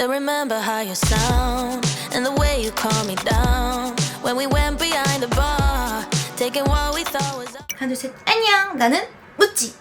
Still remember how you sound and the way you calm me down. When we went behind the bar, taking what we thought was. 하나 둘셋. 안녕. 나는 무찌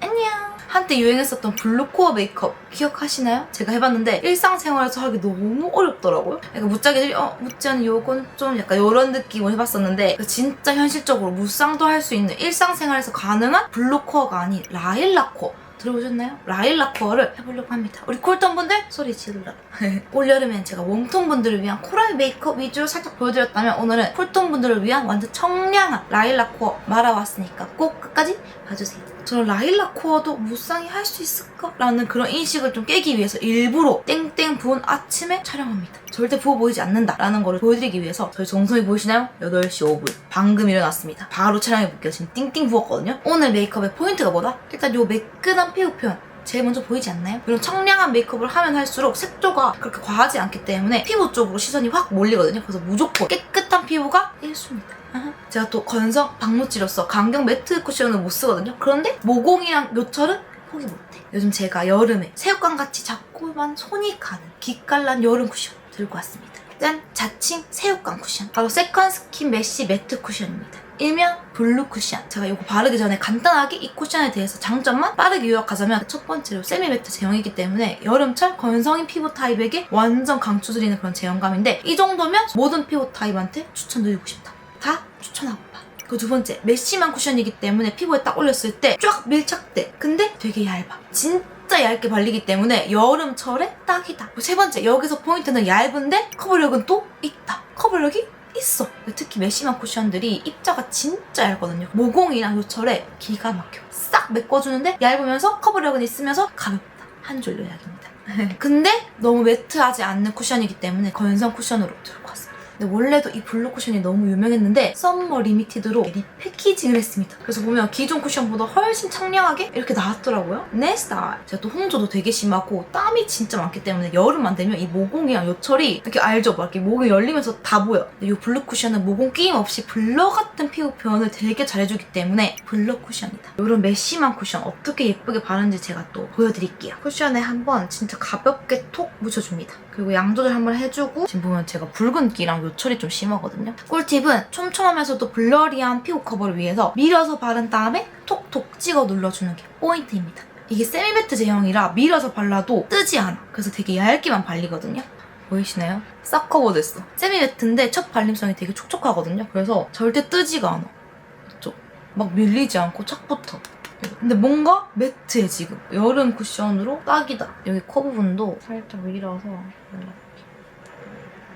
안녕. 한때 유행했었던 블루코어 메이크업 기억하시나요? 제가 해봤는데 일상생활에서 하기 너무 어렵더라고요. 그러니까 무작위들이 어 무찌는 요건 좀 약간 요런 느낌을 해봤었는데 그 진짜 현실적으로 무쌍도 할 수 있는 일상생활에서 가능한 블루코어가 아닌 라일락 코어 들어보셨나요? 라일락 코어를 해보려고 합니다. 우리 콜톤 분들 소리 지르라. 올여름엔 제가 웜톤 분들을 위한 코랄 메이크업 위주로 살짝 보여드렸다면 오늘은 쿨톤 분들을 위한 완전 청량한 라일락 코어 말아왔으니까 꼭 끝까지 봐주세요. 저는 라일락 코어도 무쌍이 할 수 있을까 라는 그런 인식을 좀 깨기 위해서 일부러 땡땡 부은 아침에 촬영합니다. 절대 부어 보이지 않는다 라는 거를 보여드리기 위해서 저희 정성이 보이시나요? 8시 5분 방금 일어났습니다. 바로 촬영해볼게요. 지금 띵띵 부었거든요. 오늘 메이크업의 포인트가 뭐다? 일단 요 매끈한 피부 표현 제일 먼저 보이지 않나요? 이런 청량한 메이크업을 하면 할수록 색조가 그렇게 과하지 않기 때문에 피부 쪽으로 시선이 확 몰리거든요. 그래서 무조건 깨끗한 피부가 1순위다. 제가 또 건성 박무찌로서 강경 매트 쿠션을 못 쓰거든요. 그런데 모공이랑 요철은 포기 못해. 요즘 제가 여름에 새우깡 같이 작고만 손이 가는 기깔난 여름 쿠션 들고 왔습니다. 짠! 자칭 새우깡 쿠션. 바로 세컨 스킨 메쉬 매트 쿠션입니다. 일명 블루 쿠션. 제가 이거 바르기 전에 간단하게 이 쿠션에 대해서 장점만 빠르게 요약하자면 첫 번째로 세미 매트 제형이기 때문에 여름철 건성인 피부 타입에게 완전 강추드리는 그런 제형감인데 이 정도면 모든 피부 타입한테 추천드리고 싶다. 다 추천하고 봐. 그 두 번째, 메쉬만 쿠션이기 때문에 피부에 딱 올렸을 때 쫙 밀착돼. 근데 되게 얇아. 진짜 얇게 발리기 때문에 여름철에 딱이다. 세 번째, 여기서 포인트는 얇은데 커버력은 또 있다. 커버력이 있어. 특히 메쉬만 쿠션들이 입자가 진짜 얇거든요. 모공이랑 요철에 기가 막혀. 싹 메꿔주는데 얇으면서 커버력은 있으면서 가볍다. 한 줄 요약입니다. 근데 너무 매트하지 않는 쿠션이기 때문에 건성 쿠션으로 왔습니다. 근데 원래도 이 블루 쿠션이 너무 유명했는데 썸머 리미티드로 리패키징을 했습니다. 그래서 보면 기존 쿠션보다 훨씬 청량하게 이렇게 나왔더라고요. 내 스타일. 제가 또 홍조도 되게 심하고 땀이 진짜 많기 때문에 여름만 되면 이 모공이랑 요철이 이렇게 알죠? 막 이렇게 목이 열리면서 다 보여. 이 블루 쿠션은 모공 끼임 없이 블러 같은 피부 표현을 되게 잘해주기 때문에 블러 쿠션이다. 이런 메쉬만 쿠션 어떻게 예쁘게 바르는지 제가 또 보여드릴게요. 쿠션에 한번 진짜 가볍게 톡 묻혀줍니다. 그리고 양 조절 한번 해주고 지금 보면 제가 붉은기랑 요철이 좀 심하거든요. 꿀팁은 촘촘하면서도 블러리한 피부 커버를 위해서 밀어서 바른 다음에 톡톡 찍어 눌러주는 게 포인트입니다. 이게 세미매트 제형이라 밀어서 발라도 뜨지 않아. 그래서 되게 얇게만 발리거든요. 보이시나요? 싹 커버됐어. 세미매트인데 첫 발림성이 되게 촉촉하거든요. 그래서 절대 뜨지가 않아. 막 밀리지 않고 착 붙어. 근데 뭔가 매트해 지금. 여름 쿠션으로 딱이다. 여기 코 부분도 살짝 밀어서.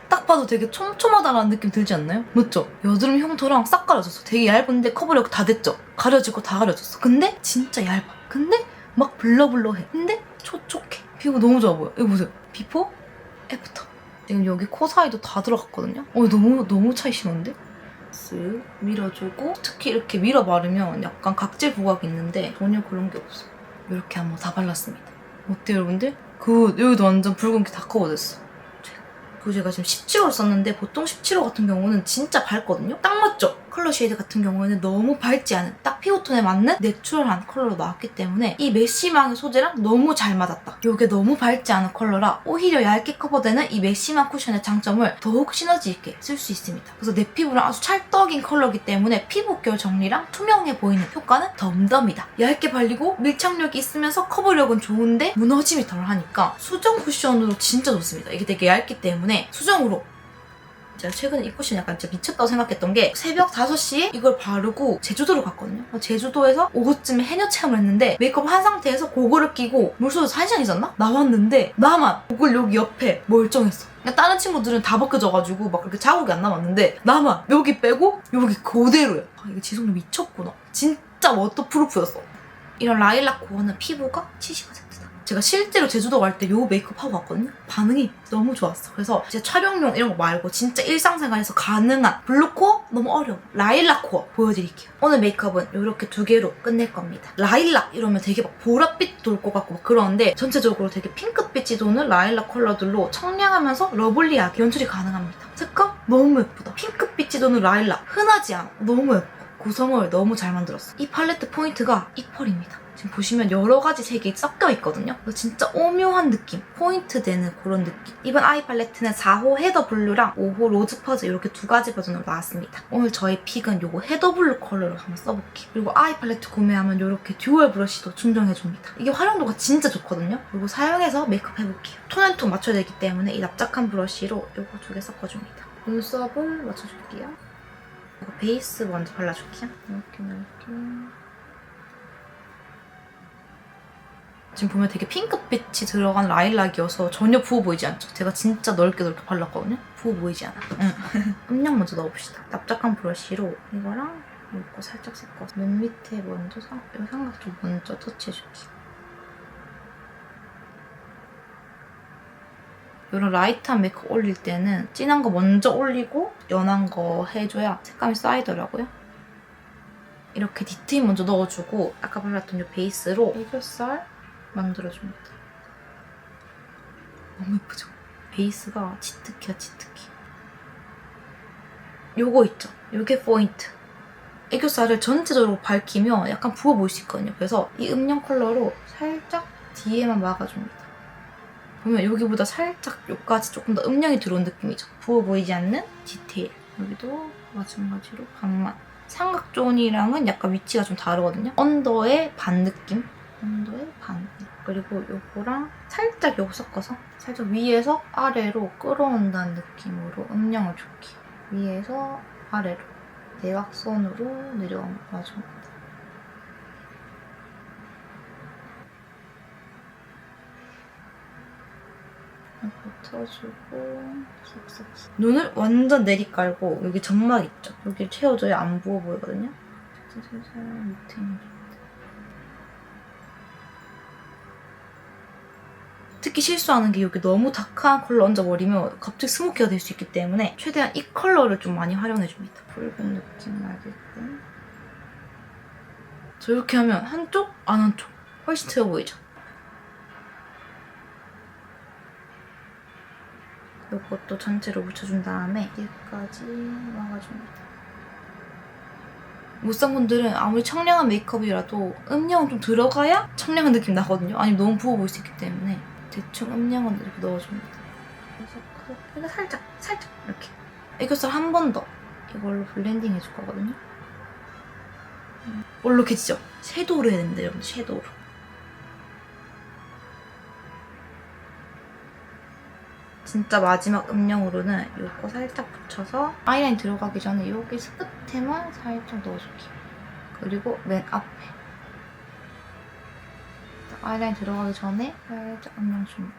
딱 봐도 되게 촘촘하다라는 느낌 들지 않나요? 맞죠? 여드름 흉터랑 싹 가려졌어. 되게 얇은데 커버력 다 됐죠? 가려지고 다 가려졌어. 근데 진짜 얇아. 근데 막 블러블러해. 근데 촉촉해. 피부 너무 좋아 보여. 이거 보세요. 비포, 애프터. 지금 여기 코 사이도 다 들어갔거든요? 어, 너무, 너무 차이 심한데? 쓱 밀어주고 특히 이렇게 밀어 바르면 약간 각질 부각이 있는데 전혀 그런 게 없어. 이렇게 한번 다 발랐습니다. 어때요, 여러분들? 그 여기도 완전 붉은기 다 커버됐어. 그리고 제가 지금 17호를 썼는데 보통 17호 같은 경우는 진짜 밝거든요? 딱 맞죠? 컬러 쉐이드 같은 경우에는 너무 밝지 않은 딱 피부톤에 맞는 내추럴한 컬러로 나왔기 때문에 이 메쉬망의 소재랑 너무 잘 맞았다. 이게 너무 밝지 않은 컬러라 오히려 얇게 커버되는 이 메쉬망 쿠션의 장점을 더욱 시너지 있게 쓸 수 있습니다. 그래서 내 피부랑 아주 찰떡인 컬러이기 때문에 피부결 정리랑 투명해 보이는 효과는 덤덤이다. 얇게 발리고 밀착력이 있으면서 커버력은 좋은데 무너짐이 덜하니까 수정 쿠션으로 진짜 좋습니다. 이게 되게 얇기 때문에 수정으로 제가 최근에 이 쿠션 약간 진짜 미쳤다고 생각했던 게 새벽 5시에 이걸 바르고 제주도를 갔거든요. 제주도에서 오후쯤에 해녀 체험을 했는데 메이크업 한 상태에서 고글을 끼고 물속에서 1시간 있었나? 나왔는데 나만 고글 여기 옆에 멀쩡했어. 그러니까 다른 친구들은 다 벗겨져가지고 막 그렇게 자국이 안 남았는데 나만 여기 빼고 여기 그대로야. 아, 이게 지속력 미쳤구나. 진짜 워터프루프였어. 이런 라일락 코어는 피부가 70%다. 제가 실제로 제주도 갈때이 메이크업 하고 왔거든요. 반응이 너무 좋았어. 그래서 이제 촬영용 이런 거 말고 진짜 일상생활에서 가능한 블루코어 너무 어려워. 라일락 코어 보여드릴게요. 오늘 메이크업은 이렇게 두 개로 끝낼 겁니다. 라일락 이러면 되게 막 보랏빛 돌 것 같고 막 그러는데 전체적으로 되게 핑크빛이 도는 라일락 컬러들로 청량하면서 러블리하게 연출이 가능합니다. 색감 너무 예쁘다. 핑크빛이 도는 라일락 흔하지 않아. 너무 예뻐. 구성을 너무 잘 만들었어. 이 팔레트 포인트가 이퀄입니다. 지금 보시면 여러 가지 색이 섞여 있거든요. 진짜 오묘한 느낌, 포인트 되는 그런 느낌. 이번 아이 팔레트는 4호 헤더 블루랑 5호 로즈 퍼즈 이렇게 두 가지 버전으로 나왔습니다. 오늘 저의 픽은 이거 헤더 블루 컬러로 한번 써볼게요. 그리고 아이 팔레트 구매하면 이렇게 듀얼 브러쉬도 충전해줍니다. 이게 활용도가 진짜 좋거든요. 그리고 사용해서 메이크업 해볼게요. 톤앤톤 맞춰야 되기 때문에 이 납작한 브러쉬로 이거 두 개 섞어줍니다. 눈썹을 맞춰줄게요. 이거 베이스 먼저 발라줄게요. 이렇게 이렇게. 지금 보면 되게 핑크빛이 들어간 라일락이어서 전혀 부어 보이지 않죠? 제가 진짜 넓게 넓게 발랐거든요? 부어 보이지 않아. 응. 음영 먼저 넣어봅시다. 납작한 브러쉬로 이거랑 이거 살짝 섞어서 눈 밑에 먼저 상, 이 삼각 좀 먼저 터치해줄게요. 이런 라이트한 메이크업 올릴 때는 진한 거 먼저 올리고 연한 거 해줘야 색감이 쌓이더라고요. 이렇게 디테일 먼저 넣어주고 아까 발랐던 이 베이스로 애교살 만들어줍니다. 너무 예쁘죠? 베이스가 치트키야 치트키. 요거 있죠? 요게 포인트. 애교살을 전체적으로 밝히면 약간 부어 보일 수 있거든요. 그래서 이 음영 컬러로 살짝 뒤에만 막아줍니다. 보면 여기보다 살짝 여기까지 조금 더 음영이 들어온 느낌이죠. 부어 보이지 않는 디테일. 여기도 마찬가지로 반만. 삼각존이랑은 약간 위치가 좀 다르거든요. 언더의 반 느낌. 언더의 반. 그리고 요거랑 살짝 요거 섞어서 살짝 위에서 아래로 끌어온다는 느낌으로 음영을 줄게요. 위에서 아래로 대각선으로 내려와줍니다. 붙여주고 쓱쓱쓱 눈을 완전 내리깔고 여기 점막 있죠? 여기 채워줘야 안 부어 보이거든요? 살살 밑에 있는 특히 실수하는 게 여기 너무 다크한 컬러 얹어버리면 갑자기 스모키가 될 수 있기 때문에 최대한 이 컬러를 좀 많이 활용해줍니다. 붉은 느낌 나게끔. 저렇게 하면 한쪽, 안 한쪽. 훨씬 트여 보이죠? 이것도 전체로 묻혀준 다음에 여기까지 막아줍니다. 못산 분들은 아무리 청량한 메이크업이라도 음영은 좀 들어가야 청량한 느낌 나거든요. 아니면 너무 부어 보일 수 있기 때문에 대충 음영은 이렇게 넣어줍니다. 그래서 그러니까 살짝, 살짝 이렇게. 애교살 한 번 더 이걸로 블렌딩 해줄 거거든요. 음, 올록해지죠? 섀도우로 해야 됩니다, 여러분. 섀도우로. 진짜 마지막 음영으로는 이거 살짝 붙여서 아이라인 들어가기 전에 여기 끝에만 살짝 넣어줄게요. 그리고 맨 앞에 아이라인 들어가기 전에 살짝 음영 줍니다.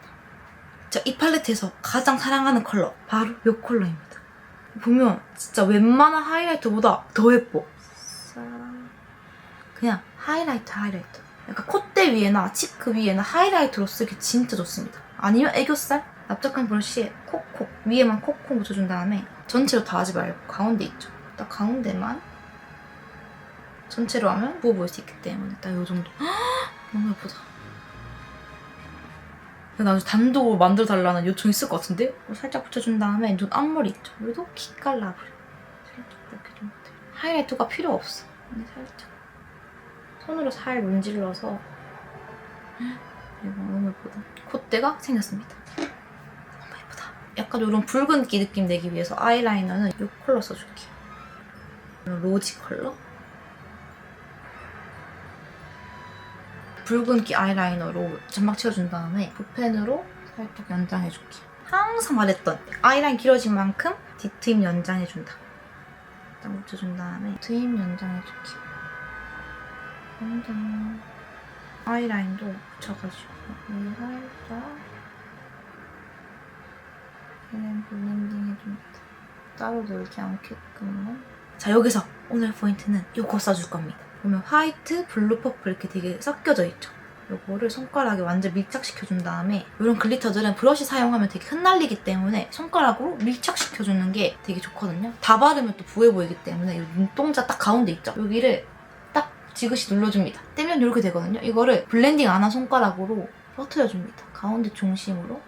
자, 이 팔레트에서 가장 사랑하는 컬러 바로 이 컬러입니다. 보면 진짜 웬만한 하이라이터보다 더 예뻐. 싹. 그냥 하이라이터 하이라이터. 약간 콧대 위에나 치크 위에나 하이라이터로 쓰기 진짜 좋습니다. 아니면 애교살 납작한 브러쉬에 콕콕 위에만 콕콕 묻혀준 다음에 전체로 다 하지 말고 가운데 있죠. 딱 가운데만 전체로 하면 부어 보일 수 있기 때문에 딱 이 정도. 너무 예쁘다. 나중에 단독으로 만들어 달라는 요청 있을 것 같은데? 살짝 붙여준 다음에 눈 앞머리 있죠. 여기도 킥갈라브려. 살짝 이렇게 좀 붙여. 하이라이터가 필요 없어. 근데 살짝 손으로 살 문질러서 이거 너무 예쁘다. 콧대가 생겼습니다. 약간 이런 붉은기 느낌 내기 위해서 아이라이너는 이 컬러 써줄게요. 로지 컬러? 붉은기 아이라이너로 점막 채워준 다음에 붓펜으로 살짝 연장해줄게요. 항상 말했던 아이라인 길어진 만큼 뒤트임 연장해준다. 딱 묻혀준 다음에 트임 연장해줄게요. 연장. 아이라인도 붙여가지고 여기 살짝 그냥 블렌딩 해줍니다. 따로 놀지 않게끔만. 자 여기서 오늘 포인트는 이거 써줄 겁니다. 보면 화이트, 블루, 퍼플 이렇게 되게 섞여져 있죠. 요거를 손가락에 완전 밀착시켜준 다음에 이런 글리터들은 브러쉬 사용하면 되게 흩날리기 때문에 손가락으로 밀착시켜주는 게 되게 좋거든요. 다 바르면 또 부해 보이기 때문에 이 눈동자 딱 가운데 있죠. 여기를 딱 지그시 눌러줍니다. 떼면 이렇게 되거든요. 이거를 블렌딩 안 한 손가락으로 퍼트려줍니다. 가운데 중심으로.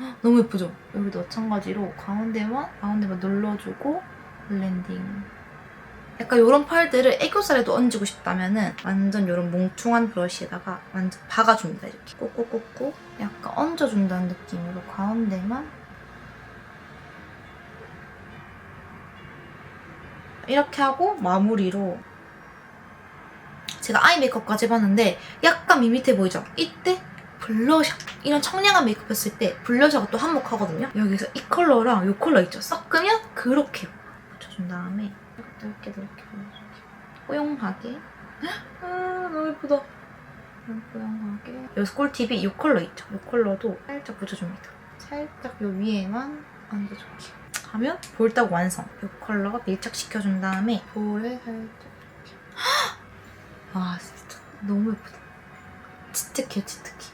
헉, 너무 예쁘죠? 여기도 마찬가지로 가운데만 가운데만 눌러주고 블렌딩 약간 이런 펄들을 애교살에도 얹고 싶다면은 완전 이런 몽충한 브러쉬에다가 완전 박아줍니다. 이렇게 꾹꾹꾹꾹 약간 얹어준다는 느낌으로 가운데만 이렇게 하고 마무리로 제가 아이 메이크업까지 해봤는데 약간 밋밋해 보이죠? 이때 블러셔. 이런 청량한 메이크업 했을 때 블러셔가 또 한몫하거든요. 여기서 이 컬러랑 이 컬러 있죠? 섞으면 그렇게 붙여준 다음에 넓게 넓게 발라줄게요. 뽀용하게. 아 너무 예쁘다. 뽀용하게. 여기서 꿀팁이 이 컬러 있죠? 이 컬러도 살짝 붙여줍니다. 살짝 요 위에만 얹어줄게요. 하면 볼딱 완성. 이 컬러가 밀착시켜준 다음에 볼에 살짝 이렇게. 아 진짜 너무 예쁘다. 치트키요 치트키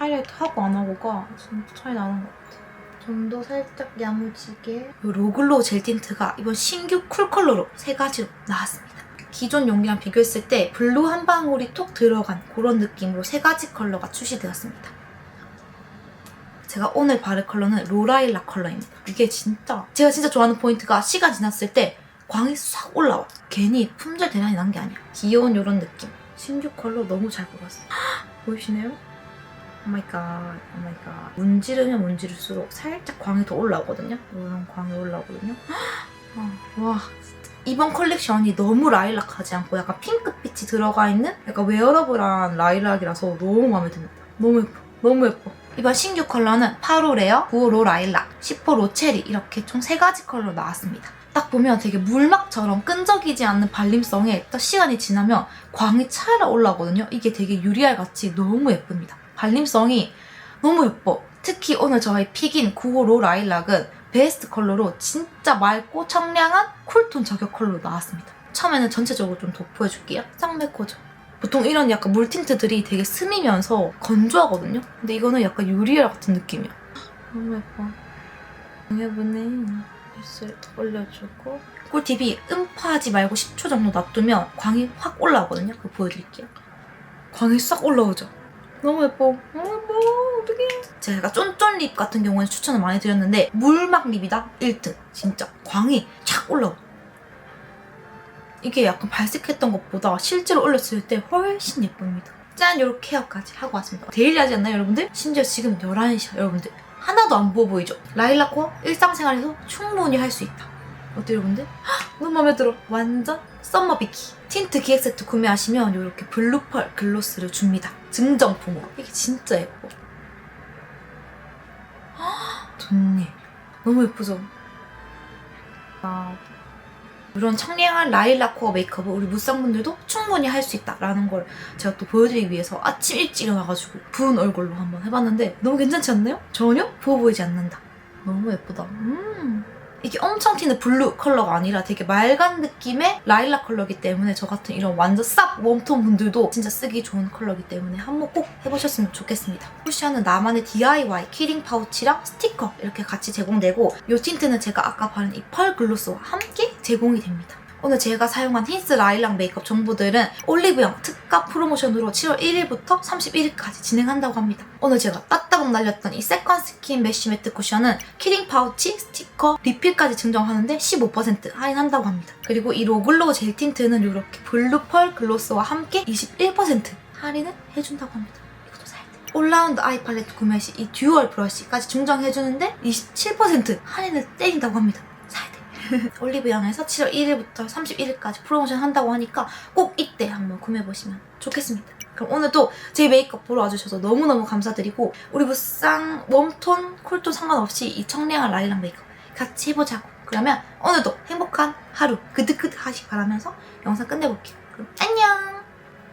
하이라이트 하고 안 하고가 진짜 차이 나는 것 같아 좀더 살짝 야무지게 이 로글로우 젤 틴트가 이번 신규 쿨 컬러로 세 가지로 나왔습니다 기존 용기랑 비교했을 때 블루 한 방울이 톡 들어간 그런 느낌으로 세 가지 컬러가 출시되었습니다 제가 오늘 바를 컬러는 로라일락 컬러입니다 이게 진짜 제가 진짜 좋아하는 포인트가 시간 지났을 때 광이 싹 올라와. 괜히 품절 대란이 난 게 아니야. 귀여운 이런 느낌. 신규 컬러 너무 잘 뽑았어. 보이시나요? 오마이갓, 오마이갓. 문지르면 문지를수록 살짝 광이 더 올라오거든요. 이런 광이 올라오거든요. 아, 와, 진짜. 이번 컬렉션이 너무 라일락하지 않고 약간 핑크빛이 들어가 있는 약간 웨어러블한 라일락이라서 너무 마음에 듭니다. 너무 예뻐. 너무 예뻐. 이번 신규 컬러는 8호 레어, 9호 로 라일락, 10호 로 체리 이렇게 총 3가지 컬러 나왔습니다. 딱 보면 되게 물막처럼 끈적이지 않는 발림성에 딱 시간이 지나면 광이 차라 올라오거든요. 이게 되게 유리알 같이 너무 예쁩니다. 발림성이 너무 예뻐. 특히 오늘 저의 픽인 9호 로 라일락은 베스트 컬러로 진짜 맑고 청량한 쿨톤 저격 컬러로 나왔습니다. 처음에는 전체적으로 좀 도포해줄게요. 쌍매코죠. 보통 이런 약간 물 틴트들이 되게 스미면서 건조하거든요. 근데 이거는 약간 유리알 같은 느낌이야. 너무 예뻐. 예쁘네. 입술 더 올려주고 꿀팁이 음파하지 말고 10초 정도 놔두면 광이 확 올라오거든요. 그거 보여드릴게요. 광이 싹 올라오죠. 너무 예뻐. 너무 예뻐. 어떡해. 제가 쫀쫀 립 같은 경우는 추천을 많이 드렸는데 물막 립이다 1등. 진짜 광이 촥 올라오. 이게 약간 발색했던 것보다 실제로 올렸을 때 훨씬 예쁩니다. 짠! 이렇게 헤어까지 하고 왔습니다. 데일리 하지 않나요, 여러분들? 심지어 지금 11시야, 여러분들. 하나도 안 부어 보이죠? 라일락 코어 일상생활에서 충분히 할 수 있다. 어때요, 여러분들? 헉, 너무 마음에 들어. 완전 썸머 비키. 틴트 기획 세트 구매하시면 이렇게 블루펄 글로스를 줍니다. 증정품으로. 이게 진짜 예뻐. 헉, 좋네. 너무 예쁘죠? 아, 이런 청량한 라일락 코어 메이크업을 우리 무쌍분들도 충분히 할 수 있다라는 걸 제가 또 보여드리기 위해서 아침 일찍 일어나가지고 부은 얼굴로 한번 해봤는데 너무 괜찮지 않나요? 전혀 부어 보이지 않는다. 너무 예쁘다. 음. 이게 엄청 튀는 블루 컬러가 아니라 되게 맑은 느낌의 라일락 컬러이기 때문에 저 같은 이런 완전 싹 웜톤 분들도 진짜 쓰기 좋은 컬러이기 때문에 한번 꼭 해보셨으면 좋겠습니다. 쿠션은 나만의 DIY 키링 파우치랑 스티커 이렇게 같이 제공되고 이 틴트는 제가 아까 바른 이 펄 글로스와 함께 제공이 됩니다. 오늘 제가 사용한 힌스 라일락 메이크업 정보들은 올리브영 특가 프로모션으로 7월 1일부터 31일까지 진행한다고 합니다. 오늘 제가 따따봉 날렸던 이 세컨 스킨 메쉬 매트 쿠션은 키링 파우치, 스티커, 리필까지 증정하는데 15% 할인한다고 합니다. 그리고 이 로글로우 젤 틴트는 이렇게 블루 펄 글로스와 함께 21% 할인을 해준다고 합니다. 올라운드 아이 팔레트 구매 시 이 듀얼 브러쉬까지 증정해주는데 27% 할인을 때린다고 합니다. 사야 돼. 올리브영에서 7월 1일부터 31일까지 프로모션 한다고 하니까 꼭 이때 한번 구매해보시면 좋겠습니다. 그럼 오늘도 제 메이크업 보러 와주셔서 너무너무 감사드리고 우리 무쌍 웜톤, 쿨톤 상관없이 이 청량한 라일락 메이크업 같이 해보자고 그러면 오늘도 행복한 하루 그득그득 하시기 바라면서 영상 끝내볼게요. 그럼 안녕!